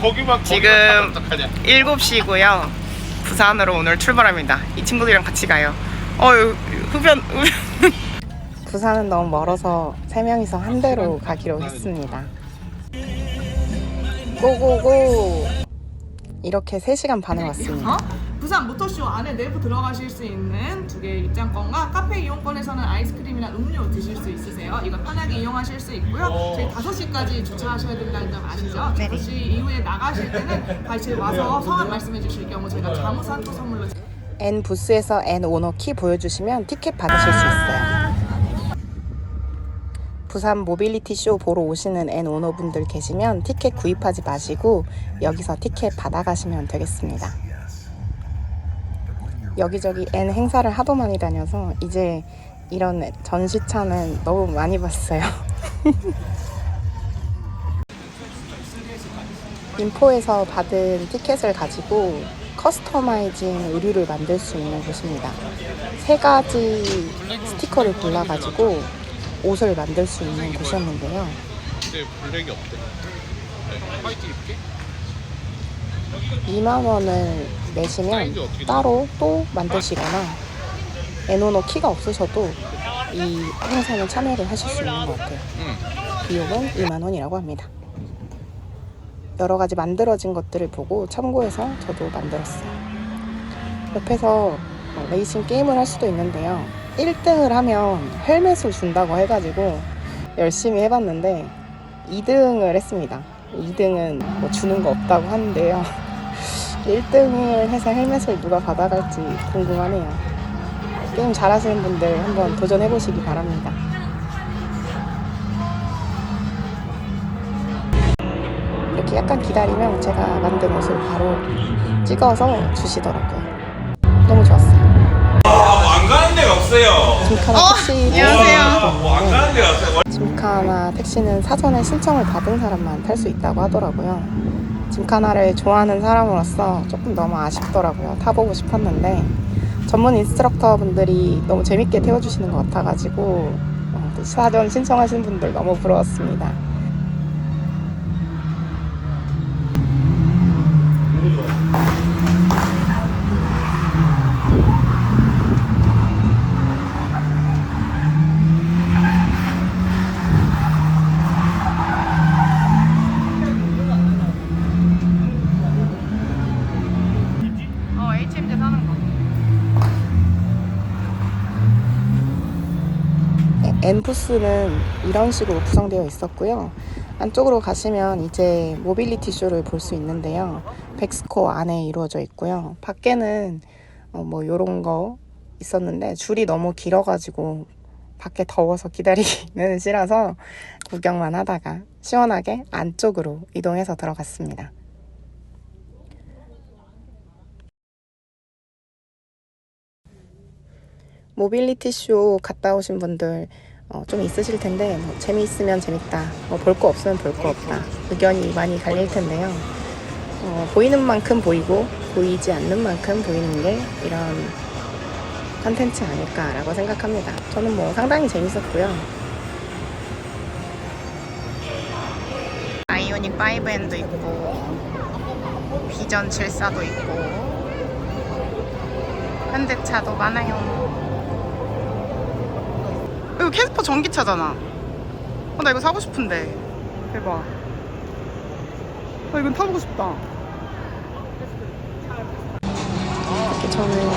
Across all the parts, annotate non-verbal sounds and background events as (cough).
거기만 지금 7시고요. 부산으로 오늘 출발합니다. 이 친구들이랑 같이 가요. 어, 흡연, 흡연. (laughs) 부산은 너무 멀어서 세 명이서 한 대로 가기로 했습니다. 고고고! 이렇게 3시간 반에 왔습니다. 어? 부산 모터쇼 안에 내부 들어가실 수 있는 두 개의 입장권과 카페 이용권에서는 아이스크림이나 음료 드실 수 있으세요. 이거 편하게 이용하실 수 있고요. 저희 5시까지 주차하셔야 된다는 점 아시죠? 네. 5시 이후에 나가실 때는 다시 와서 성함 말씀해 주실 경우 저희가 자무산 또 선물로 N 부스에서 N 오너 키 보여주시면 티켓 받으실 수 있어요. 부산 모빌리티 쇼 보러 오시는 N 오너분들 계시면 티켓 구입하지 마시고 여기서 티켓 받아가시면 되겠습니다. 여기저기 N 행사를 하도 많이 다녀서 이제 이런 전시차는 너무 많이 봤어요. (laughs) 인포에서 받은 티켓을 가지고 커스터마이징 의류를 만들 수 있는 곳입니다. 세 가지 스티커를 골라가지고 옷을 만들 수 있는 곳이었는데요. 근데 블랙이 없대 네, 화이트 입게? 2만 원을 내시면 따로 또 만드시거나 에노노 키가 없으셔도 이 행사는 참여를 하실 수 있는 것 같아요. 응 비용은 2만 원이라고 합니다. 여러 가지 만들어진 것들을 보고 참고해서 저도 만들었어요. 옆에서 어, 레이싱 게임을 할 수도 있는데요. 1등을 하면 헬멧을 준다고 해가지고 열심히 해봤는데 2등을 했습니다. 2등은 뭐 주는 거 없다고 하는데요. (laughs) 1등을 해서 헬멧을 누가 받아갈지 궁금하네요. 게임 잘하시는 분들 한번 도전해보시기 바랍니다. 이렇게 약간 기다리면 제가 만든 옷을 바로 찍어서 주시더라고요. 너무 좋았어요. 데가 없어요. 짐카나 택시 안녕하세요. 뭐안 가는 데가 없어요. 짐카나 택시는 사전에 신청을 받은 사람만 탈 수 있다고 하더라고요. 짐카나를 좋아하는 사람으로서 조금 너무 아쉽더라고요. 타보고 싶었는데 전문 인스트럭터 분들이 너무 재밌게 태워주시는 것 같아가지고 어, 또 사전 신청하신 분들 너무 부러웠습니다. 어, HMZ 사는 거. 엔푸스는 이런 식으로 구성되어 있었고요. 안쪽으로 가시면 이제 모빌리티 쇼를 볼 수 있는데요. 백스코 안에 이루어져 있고요. 밖에는 어, 뭐 요런 거 있었는데 줄이 너무 길어가지고 밖에 더워서 기다리기는 (laughs) 싫어서 구경만 하다가 시원하게 안쪽으로 이동해서 들어갔습니다. 모빌리티 쇼 갔다 오신 분들 어, 좀 있으실 텐데 뭐 재미있으면 재밌다, 뭐 볼 거 없으면 볼 거 없다 의견이 많이 갈릴 텐데요. 어, 보이는 만큼 보이고 보이지 않는 만큼 보이는 게 이런 컨텐츠 아닐까라고 생각합니다. 저는 뭐 상당히 재밌었고요. 아이오닉 5N도 있고 비전 74도 있고 현대차도 많아요. 이거 캐스퍼 전기차잖아. 어, 나 이거 사고 싶은데. 대박. 아, 이건 타보고 싶다. 이렇게 저는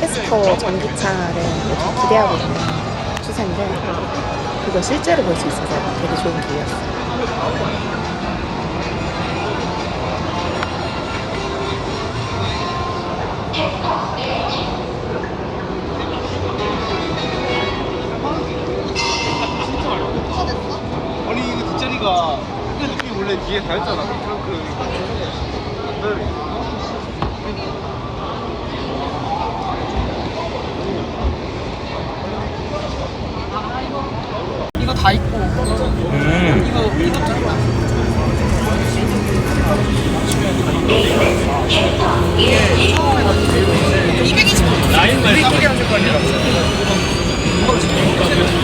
캐스퍼 전기차를 이렇게 기대하고 있는 추세인데, 그거 실제로 볼 수 있어서 되게 좋은 기회였어요. 뒤에 다였잖아. 트렁크. 이거 다 있고. 이거 이것도 있다. 아 이거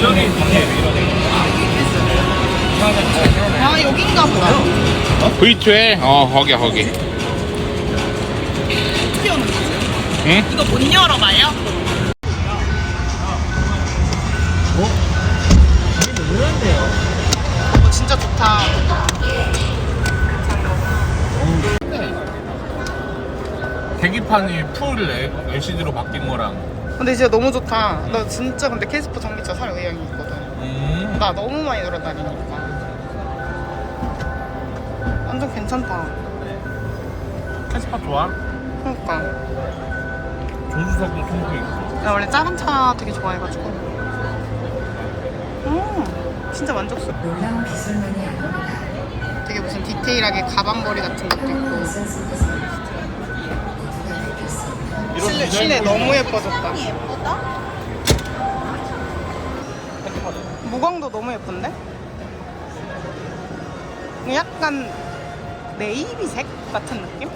여 긴가 보다. V2에 어 거기야 거기. 어떻게 거지? 응? 이거 못 열어봐요? 어, 진짜 좋다. 계기판이 풀 LCD로 바뀐 거랑. 근데 진짜 너무 좋다. 나 진짜 근데 캐스퍼 전기차 살 의향이 있거든. 음. 나 너무 많이 돌아다니니까. 완전 괜찮다. 캐스파 좋아? 그러니까. 조수석도 통풍 있고. 나 원래 작은 차 되게 좋아해가지고. 음, 진짜 만족스러워. 놀라운 기술만이 아닙니다. 되게 무슨 디테일하게 가방걸이 같은 것도 있고. 실내, 실내 너무 예뻐졌다. 무광도 너무 예쁜데? 약간 네이비색 같은 느낌?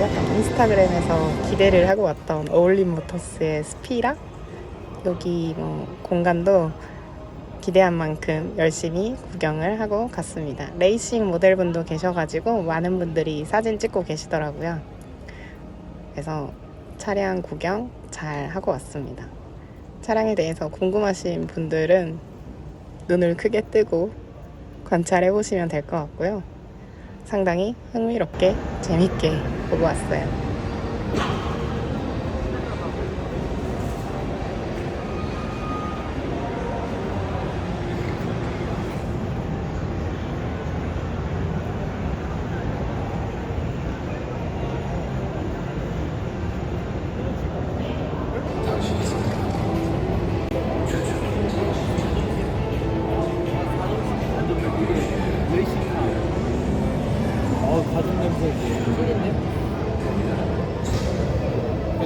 약간 인스타그램에서 기대를 하고 왔던 어울림 모터스의 스피라 여기 뭐 공간도 기대한 만큼 열심히 구경을 하고 갔습니다. 레이싱 모델분도 계셔가지고 많은 분들이 사진 찍고 계시더라고요. 그래서 차량 구경 잘 하고 왔습니다. 차량에 대해서 궁금하신 분들은 눈을 크게 뜨고 관찰해 보시면 될 것 같고요. 상당히 흥미롭게 재밌게 보고 왔어요.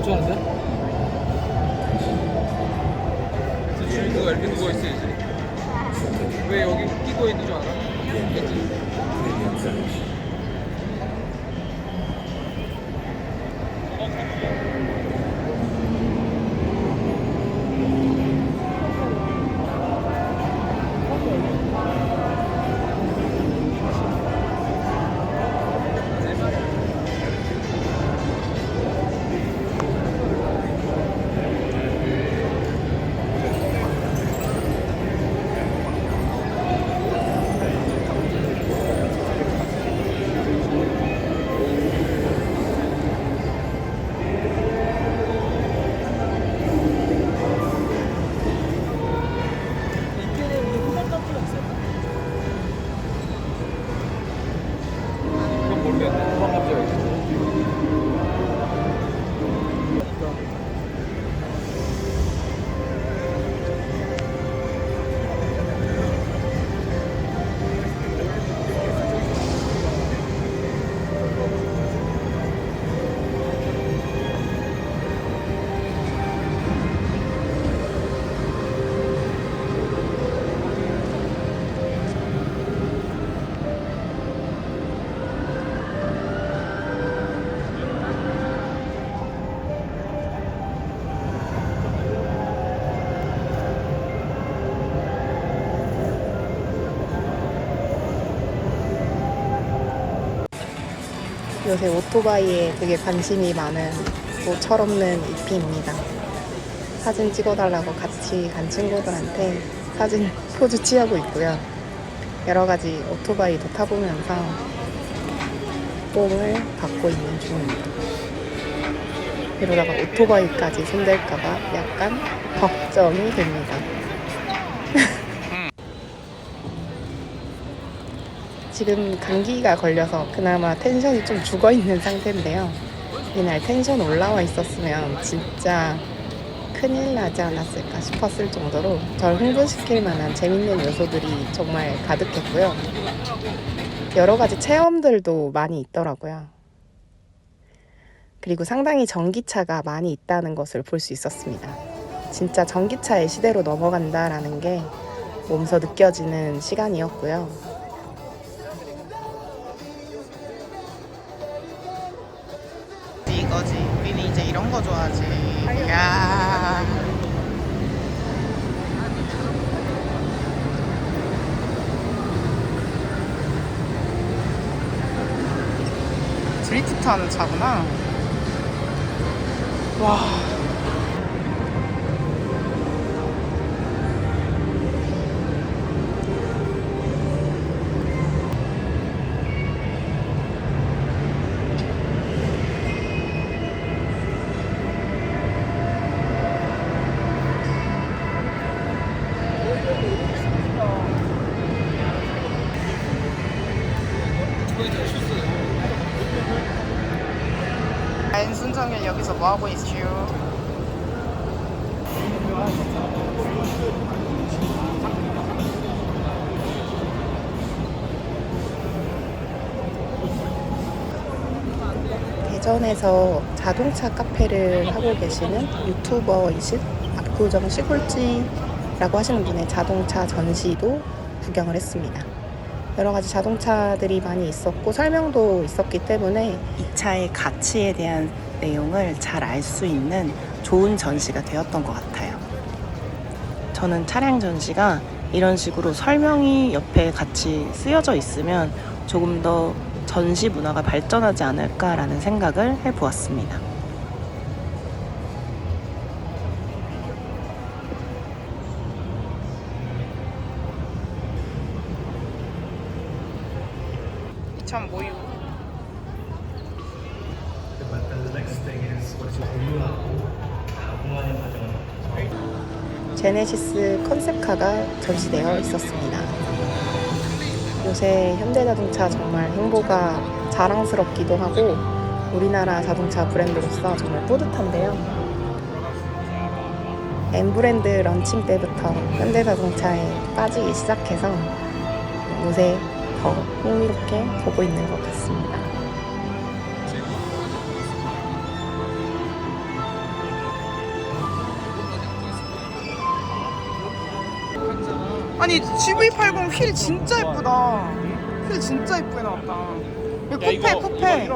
괜찮은데? 주인공가 이렇게 누워 있어야지. 왜 여기 끼고 있는 줄 알아? 그치? 요새 오토바이에 되게 관심이 많은 또 철없는 이피입니다. 사진 찍어달라고 같이 간 친구들한테 사진 (laughs) 포즈 취하고 있고요. 여러 가지 오토바이도 타보면서 뽕을 받고 있는 중입니다. 이러다가 오토바이까지 손댈까봐 약간 걱정이 됩니다. (laughs) 지금 감기가 걸려서 그나마 텐션이 좀 죽어 있는 상태인데요. 이날 텐션 올라와 있었으면 진짜 큰일 나지 않았을까 싶었을 정도로 절 흥분시킬 만한 재밌는 요소들이 정말 가득했고요. 여러 가지 체험들도 많이 있더라고요. 그리고 상당히 전기차가 많이 있다는 것을 볼 수 있었습니다. 진짜 전기차의 시대로 넘어간다라는 게 몸소 느껴지는 시간이었고요. 거 좋아하지. 야. 드리프트 하는 차구나. 와. 여기서 뭐 하고 있슈? 대전에서 자동차 카페를 하고 계시는 유튜버이신 압구정 시골지라고 하시는 분의 자동차 전시도 구경을 했습니다. 여러 가지 자동차들이 많이 있었고 설명도 있었기 때문에 이 차의 가치에 대한 내용을 잘 알 수 있는 좋은 전시가 되었던 것 같아요. 저는 차량 전시가 이런 식으로 설명이 옆에 같이 쓰여져 있으면 조금 더 전시 문화가 발전하지 않을까라는 생각을 해보았습니다. 참 모유. 제네시스 컨셉카가 전시되어 있었습니다. 요새 현대자동차 정말 행보가 자랑스럽기도 하고 우리나라 자동차 브랜드로서 정말 뿌듯한데요. M 브랜드 런칭 때부터 현대자동차에 빠지기 시작해서 요새 더 흥미롭게 보고 있는 것 같습니다. 아니 GV80 휠 진짜 예쁘다. 휠 진짜 예쁘게 나왔다. 이거 쿠페 쿠페.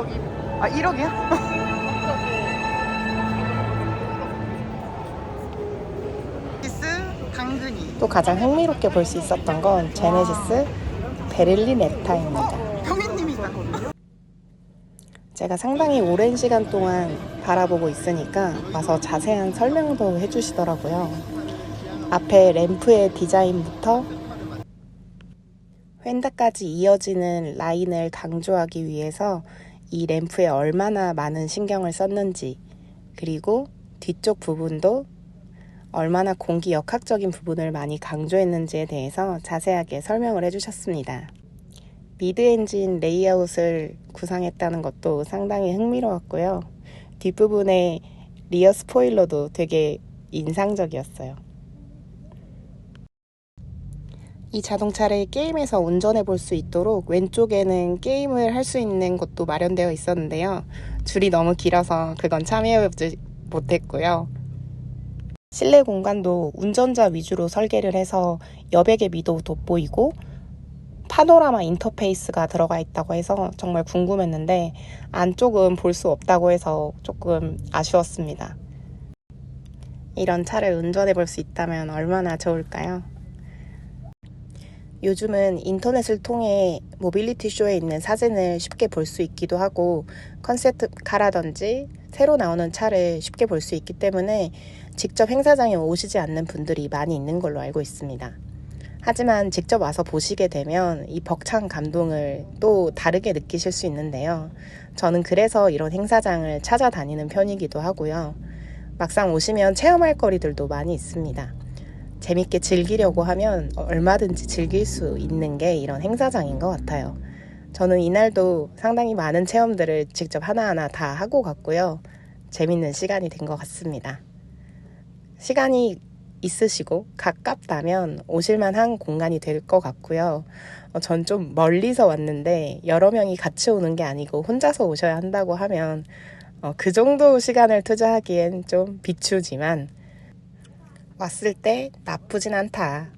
아 1억이야? 당근이. (laughs) 또 가장 흥미롭게 볼 수 있었던 건 제네시스 베를린 에타입니다. 형님이 있거든요. 제가 상당히 오랜 시간 동안 바라보고 있으니까 와서 자세한 설명도 해주시더라고요. 앞에 램프의 디자인부터 휀다까지 이어지는 라인을 강조하기 위해서 이 램프에 얼마나 많은 신경을 썼는지 그리고 뒤쪽 부분도 얼마나 공기 역학적인 부분을 많이 강조했는지에 대해서 자세하게 설명을 해주셨습니다. 미드 엔진 레이아웃을 구상했다는 것도 상당히 흥미로웠고요. 뒷부분에 리어 스포일러도 되게 인상적이었어요. 이 자동차를 게임에서 운전해 볼 수 있도록 왼쪽에는 게임을 할 수 있는 곳도 마련되어 있었는데요. 줄이 너무 길어서 그건 참여해보지 못했고요. 실내 공간도 운전자 위주로 설계를 해서 여백의 미도 돋보이고 파노라마 인터페이스가 들어가 있다고 해서 정말 궁금했는데 안쪽은 볼 수 없다고 해서 조금 아쉬웠습니다. 이런 차를 운전해 볼 수 있다면 얼마나 좋을까요? 요즘은 인터넷을 통해 모빌리티 쇼에 있는 사진을 쉽게 볼 수 있기도 하고 컨셉트카라든지 새로 나오는 차를 쉽게 볼 수 있기 때문에 직접 행사장에 오시지 않는 분들이 많이 있는 걸로 알고 있습니다. 하지만 직접 와서 보시게 되면 이 벅찬 감동을 또 다르게 느끼실 수 있는데요. 저는 그래서 이런 행사장을 찾아다니는 편이기도 하고요. 막상 오시면 체험할 거리들도 많이 있습니다. 재밌게 즐기려고 하면 얼마든지 즐길 수 있는 게 이런 행사장인 것 같아요. 저는 이날도 상당히 많은 체험들을 직접 하나하나 다 하고 갔고요. 재밌는 시간이 된 것 같습니다. 시간이 있으시고 가깝다면 오실만한 공간이 될 것 같고요. 어, 전좀 멀리서 왔는데 여러 명이 같이 오는 게 아니고 혼자서 오셔야 한다고 하면 어, 그 정도 시간을 투자하기엔 좀 비추지만 왔을 때 나쁘진 않다.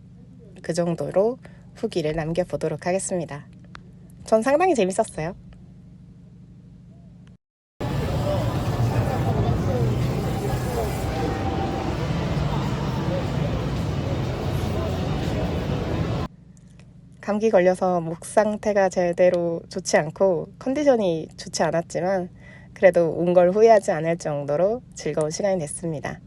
그 정도로 후기를 남겨보도록 하겠습니다. 전 상당히 재밌었어요. 감기 걸려서 목 상태가 제대로 좋지 않고 컨디션이 좋지 않았지만 그래도 온 걸 후회하지 않을 정도로 즐거운 시간이 됐습니다.